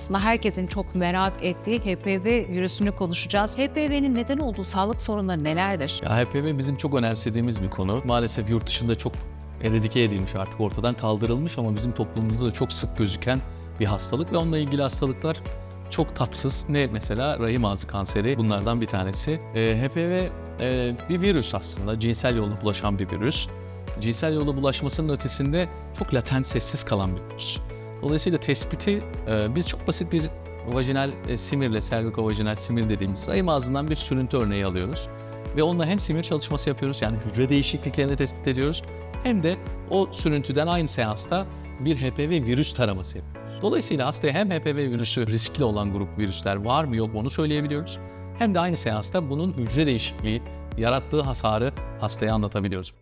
aslında herkesin çok merak ettiği HPV virüsünü konuşacağız. HPV'nin neden olduğu sağlık sorunları nelerdir? Ya HPV bizim çok önemsediğimiz bir konu. Maalesef yurt dışında çok eradike edilmiş artık ortadan kaldırılmış ama bizim toplumumuzda da çok sık gözüken bir hastalık ve onunla ilgili hastalıklar çok tatsız. Ne mesela rahim ağzı kanseri bunlardan bir tanesi. Ee, HPV e, bir virüs aslında cinsel yolla bulaşan bir virüs. Cinsel yolla bulaşmasının ötesinde çok latent sessiz kalan bir virüs. Dolayısıyla tespiti e, biz çok basit bir vajinal e, simirle, servikovajinal simir dediğimiz rahim ağzından bir sürüntü örneği alıyoruz. Ve onunla hem simir çalışması yapıyoruz yani hücre değişikliklerini tespit ediyoruz hem de o sürüntüden aynı seansta bir HPV virüs taraması yapıyoruz. Dolayısıyla hastaya hem HPV virüsü riskli olan grup virüsler var mı yok mu onu söyleyebiliyoruz. Hem de aynı seansta bunun hücre değişikliği yarattığı hasarı hastaya anlatabiliyoruz.